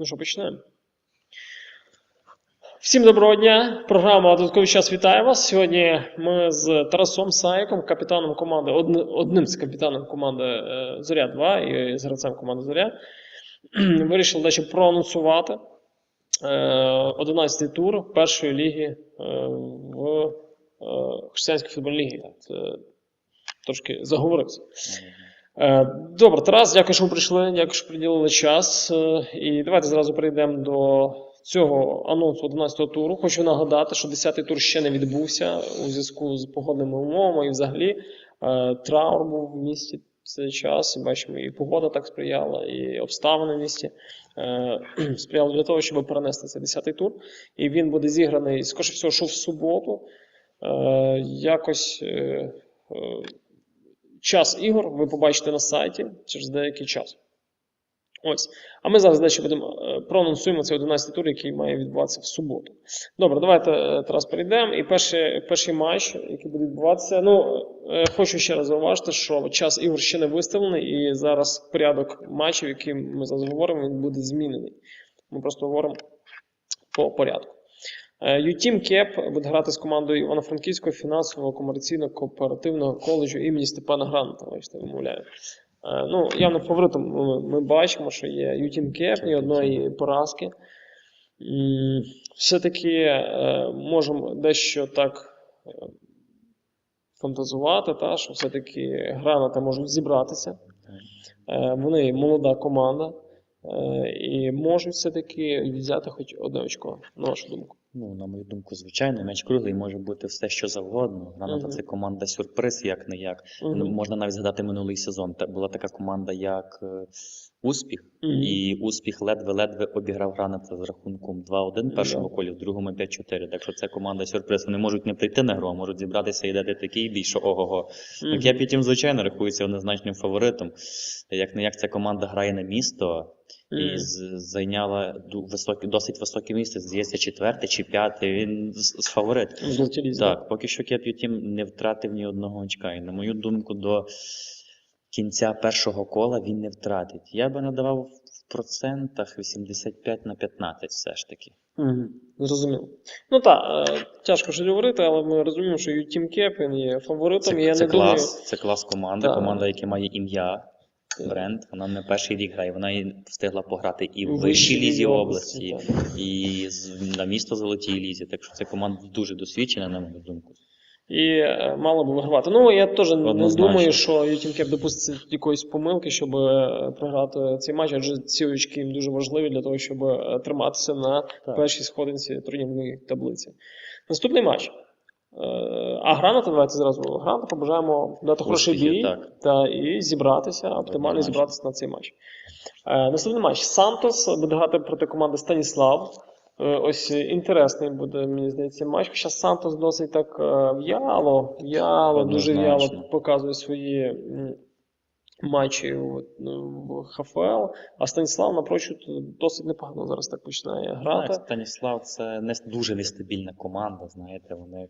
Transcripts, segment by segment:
Ну що, почнемо. Всім доброго дня. Програма Додатковий час вітає вас. Сьогодні ми з Тарасом Саєком, капітаном команди, одним з капітаном команди е, Зоря 2 і з гравцем команди Зоря. Вирішили дещо проанонсувати е, 11-й тур першої ліги е, в е, Християнській футбольній лігі. Трошки заговорився. Е, Добре, Тарас, дякую, що ви прийшли, дякую, що приділили час. Е, І давайте зразу перейдемо до цього анонсу 11-го туру. Хочу нагадати, що 10-й тур ще не відбувся у зв'язку з погодними умовами і взагалі е, траур був в місті цей час. І бачимо, і погода так сприяла, і обставини в місті сприяли для того, щоб перенести цей 10-й тур. І він буде зіграний, скоріше всього, що в суботу. Якось. Е, е, Час ігор ви побачите на сайті через деякий час. Ось. А ми зараз дещо будемо е, проанонсуємо цей 11 тур, який має відбуватися в суботу. Добре, давайте е, Тарас перейдемо. І перший, перший матч, який буде відбуватися. Ну, е, хочу ще раз зауважити, що час ігор ще не виставлений, і зараз порядок матчів, який ми зараз говоримо, він буде змінений. Ми просто говоримо по порядку. Е, UTeam Кеп буде грати з командою Івано-Франківського фінансово-комерційно-кооперативного коледжу імені Степана Гранта. Бачите, вимовляю. Е, Ну, явно фаворитом ми, ми бачимо, що є UTeam Кеп, ні одної поразки. Все-таки е, можемо дещо так фантазувати, та, що все-таки граната можуть зібратися. Вони молода команда. І можуть все-таки взяти хоч одне очко, на вашу думку. Ну, на мою думку, звичайно, м'яч круглий може бути все, що завгодно. Граната це команда сюрприз, як не як. Ну, Можна навіть згадати минулий сезон. Та була така команда, як е, Успіх, і Успіх ледве-ледве обіграв Граната з рахунком 2-1 в першому колі, в другому 5-4. Так що це команда сюрприз. Вони можуть не прийти на гру, а можуть зібратися і дати такий бій, що ого-го. Так я потім, звичайно, рахується однозначним фаворитом. Як не як ця команда грає на місто. І зайняла високі, досить високе місце, здається, четверте чи п'яте. Він з, фаворит. Так, поки що Кеп'ю Тім не втратив ні одного очка. І на мою думку, до кінця першого кола він не втратить. Я би надавав в процентах 85 на 15 все ж таки. Мгм. Зрозуміло. Ну так, е, тяжко щось говорити, але ми розуміємо, що Cap він є фаворитом. і я Це, не це думаю. клас, це клас команди, Так. команда, яка має ім'я. Бренд, вона не перший рік грає, вона і встигла пограти і в вищій лізі області, і на місто Золотій лізі. Так що це команда дуже досвідчена, на мою думку. І е, мало би вигравати. Ну, я теж не думаю, що Team Cap допуститься якоїсь помилки, щоб е, програти цей матч, адже ці очки їм дуже важливі для того, щоб е, триматися на Так. першій сходинці турнірної таблиці. Наступний матч. Е, А граната, давайте зразу граната, побажаємо дати хороший бій так. та, і зібратися, оптимально зібратися на цей матч. Е, Наступний матч. Сантос буде грати проти команди Станіслав. Е, Ось інтересний буде, мені здається, матч. Хоча Сантос досить так в'яло, в'яло, дуже в'яло показує показує свої матчі в, в ХФЛ, а Станіслав напрочуд досить непогано зараз так починає грати. Так, Станіслав це не дуже нестабільна команда, знаєте, вони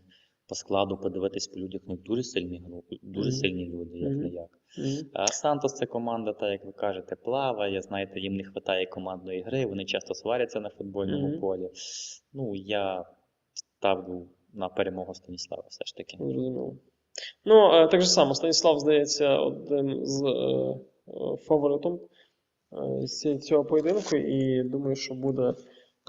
по складу подивитись по людях не дуже сильні групи, дуже Мгм. сильні люди, як Мгм. не як. Мгм. А Сантос це команда, та як ви кажете, плаває. Знаєте, їм не вистачає командної гри, вони часто сваряться на футбольному Мгм. полі. Ну, я ставлю на перемогу Станіслава все ж таки. Зрозуміло. Ну, е, так же само, Станіслав здається одним з е, е, фаворитом е, цього поєдинку, і думаю, що буде.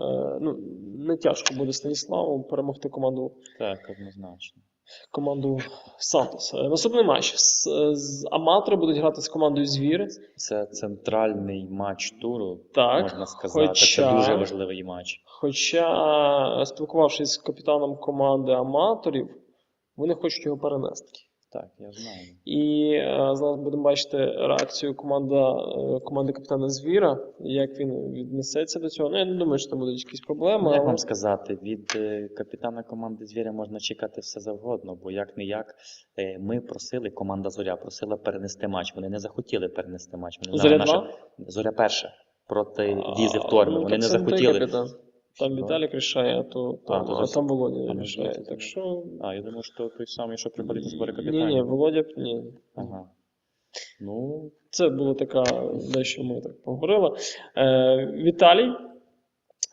Е, Ну, не тяжко буде Станіславу перемогти команду, Так, однозначно. команду Сантос. Наступний матч. З, з аматори будуть грати з командою Звір. Це центральний матч туру, Так, можна сказати. хоча- Це дуже важливий матч. Хоча, спілкувавшись з капітаном команди аматорів, вони хочуть його перенести. Так, я знаю. І е, зараз будемо бачити реакцію команда, е, команди капітана Звіра, як він віднесеться до цього. Ну, я не думаю, що там будуть якісь проблеми. Як але- вам сказати, від е, капітана команди Звіря можна чекати все завгодно, бо як не як е, ми просили, команда Зоря просила перенести матч. Вони не захотіли перенести матч. Вони Зоря наша- 2? Зоря перша проти А, Візи в Тормі. ну, Вони не захотіли. Там Що? Віталік рішає, а то там, а, а, зас- там Володя а, ну, рішає. Так що. А, я думаю, що той самий, що приходить у збори Ні, ні, Володя, ні. Ага. Ну, Це було така, дещо ми так поговорили. Е, Віталій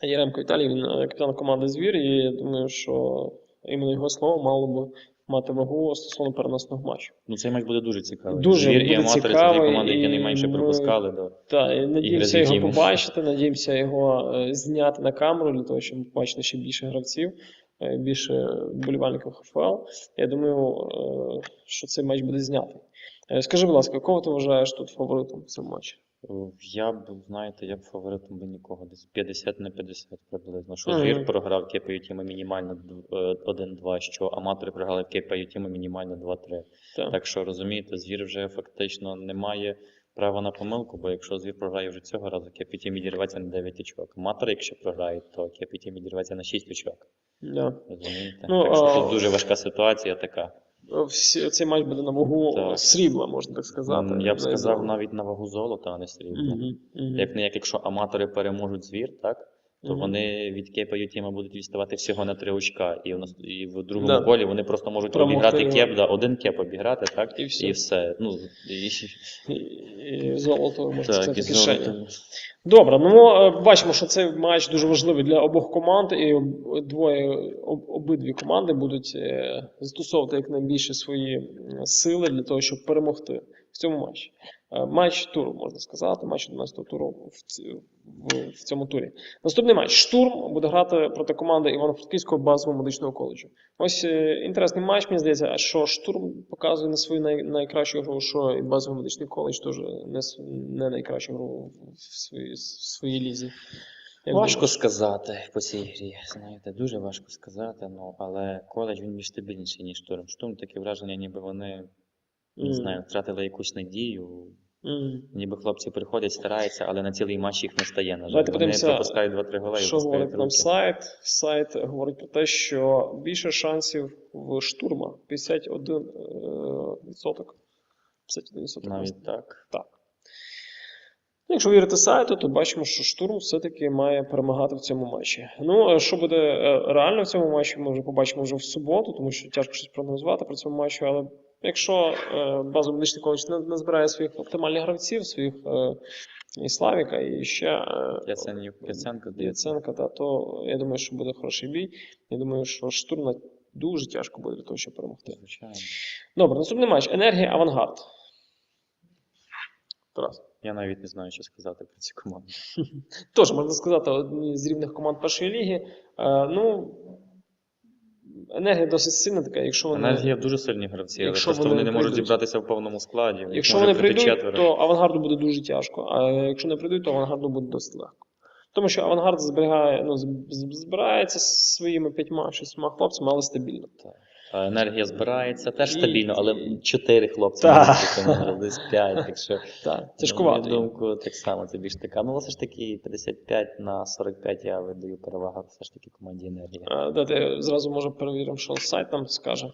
Яремко Віталій, він е, капітан команди Звір, і я думаю, що іменно його слово мало би мати вагу стосовно переносного матчу. Ну, цей матч буде дуже цікавий. Дуже Звір і буде аматори це дві команди, які найменше ми- До... Так, надіємося його якими? побачити, надіємося його е, зняти на камеру для того, щоб побачити ще більше гравців, е, більше болівальників ХФЛ. Я думаю, е, що цей матч буде знятий. Е, Скажи, будь ласка, кого ти вважаєш тут фаворитом в цьому матчі? Я б, знаєте, я б фаворитом би нікого. Десь 50 на 50 приблизно. Що Мгм. звір програв кепаю тіми мінімально д- е, 1-2, що аматори програли в кепаю тіми мінімально 2-3. Так. Так що розумієте, звір вже фактично не має права на помилку, бо якщо звір програє вже цього разу, кепітім відірветься на 9 очок. Аматори, якщо програють, то кепітім відірветься на 6 очок. Да. Розумієте? Ну, так що а- тут дуже важка ситуація така. Цей матч буде на вагу Так. срібла, можна так сказати. Я б сказав навіть на вагу золота, а не срібла. Угу, угу. Як не як якщо аматори переможуть звір, так? То вони від Кепа Ютіма будуть відставати всього на три очка. І в, нас, і в другому Да. колі вони просто можуть Промогти обіграти кеп, да, один кеп обіграти, так? І все. І все. Ну, і, І, і золото, можна так, сказати, і золото. Добре, ну е, бачимо, що цей матч дуже важливий для обох команд, і двоє обидві команди будуть е, застосовувати якнайбільше свої сили для того, щоб перемогти в цьому матчі. Е, Матч туру, можна сказати, матч 11-го туру в, цьому турі. Наступний матч. Штурм буде грати проти команди Івано-Франківського базового медичного коледжу. Ось е, інтересний матч, мені здається, що штурм показує не свою най, найкращу гру, що і базовий медичний коледж теж не, не найкращу гру в своїй, в своїй лізі. Як Важко думаєш? сказати по цій грі. Знаєте, дуже важко сказати, ну, але коледж він більш стабільніший, ніж штурм. Штурм таке враження, ніби вони не знаю, втратили якусь надію. Мгм. Ніби хлопці приходять, стараються, але на цілий матч їх не стає. На жаль. Давайте Вони пропускають 2-3 голи Що говорить нам сайт? Сайт говорить про те, що більше шансів в штурма 51 е, відсоток. 51 відсоток. Навіть так. Так. Якщо вірити сайту, то бачимо, що штурм все-таки має перемагати в цьому матчі. Ну, е, що буде е, реально в цьому матчі, ми вже побачимо вже в суботу, тому що тяжко щось прогнозувати про цьому матчі. Але якщо е, базовий медичний коледж не, не збирає своїх оптимальних гравців, своїх е, і Славіка, і ще е. Яценка, та, то я думаю, що буде хороший бій. Я думаю, що штурм дуже тяжко буде для того, щоб перемогти. Звичайно. Добре, наступний матч. Енергія Авангард. Тарас. Я навіть не знаю, що сказати про цю команду. Теж можна сказати, одні з рівних команд першої ліги. Ну, енергія досить сильна така, якщо вони, Енергія дуже сильні гравці, але просто вони вони не можуть прийдуть. зібратися в повному складі. якщо може вони бути прийдуть, четверо. то авангарду буде дуже тяжко. А якщо не прийдуть, то авангарду буде досить легко. Тому що авангард зберігає, ну, з- з- збирається зі своїми п'ятьма-шістьма хлопцями, але стабільно. А Енергія збирається теж стабільно, але чотири хлопці десь п'ять. Так що, Так, на тяжкувато. мою думку, так само це більш така. Ну, все ж таки, 55 на 45 я видаю перевагу все ж таки команді енергія. А, Дайте зразу може перевіримо, що сайт нам скаже.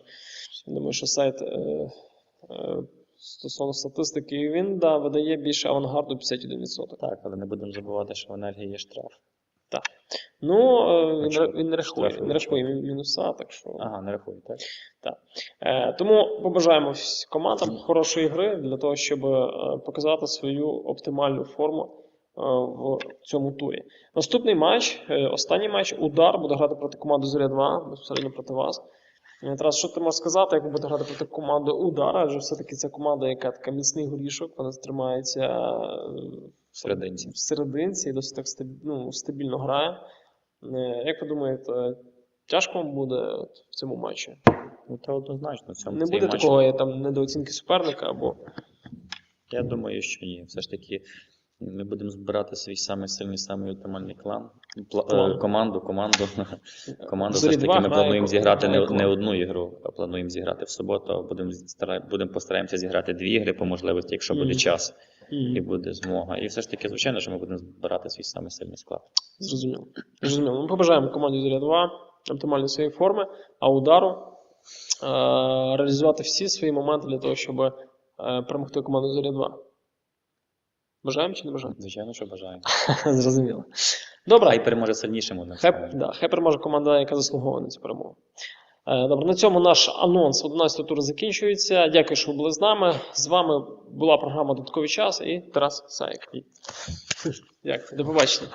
Думаю, що сайт е, е, стосовно статистики, він да, видає більше авангарду 51%. Так, але не будемо забувати, що в енергії є штраф. Ну, е, він, що, ре- він не рахує, він рахує мінуса, так що. Ага, не рахує, так? Е, тому побажаємо командам хорошої гри для того, щоб е, показати свою оптимальну форму е, в цьому турі. Наступний матч, е, останній матч, удар буде грати проти команди Зоря 2, безпосередньо проти вас. Е, Тарас, що ти можеш сказати, як ви будете грати проти команди Удар? Адже все-таки це команда, яка така міцний горішок, вона тримається е, В серединці. в серединці і досить так стаб- ну, стабільно грає. Е, Як ви думаєте, тяжко вам буде от в цьому матчі? Ну, це однозначно. В цьому Не буде матч- такого там недооцінки суперника або Я думаю, що ні. Все ж таки, ми будемо збирати свій самий сильний, самий оптимальний клан. Пла- е, команду, команду. Команду все ж таки ми плануємо зіграти не, не одну ігру, а плануємо зіграти в суботу. Будемо, будемо постараємося зіграти дві ігри по можливості, якщо буде час і буде змога. І все ж таки, звичайно, що ми будемо збирати свій самий сильний склад. Зрозуміло. Зрозуміло. Ми побажаємо команді Зоря 2 оптимальної своєї форми, а удару е- реалізувати всі свої моменти для того, щоб е- перемогти команду Зоря 2. Бажаємо чи не бажаємо? Звичайно, що бажаємо. Зрозуміло. Добре. Хай переможе сильнішим Хай, да, хай переможе команда, яка заслуговує на цю перемогу. Е, Добре, на цьому наш анонс 11 тур закінчується. Дякую, що ви були з нами. З вами була програма Додатковий час і Тарас Саєк. Дякую. До побачення.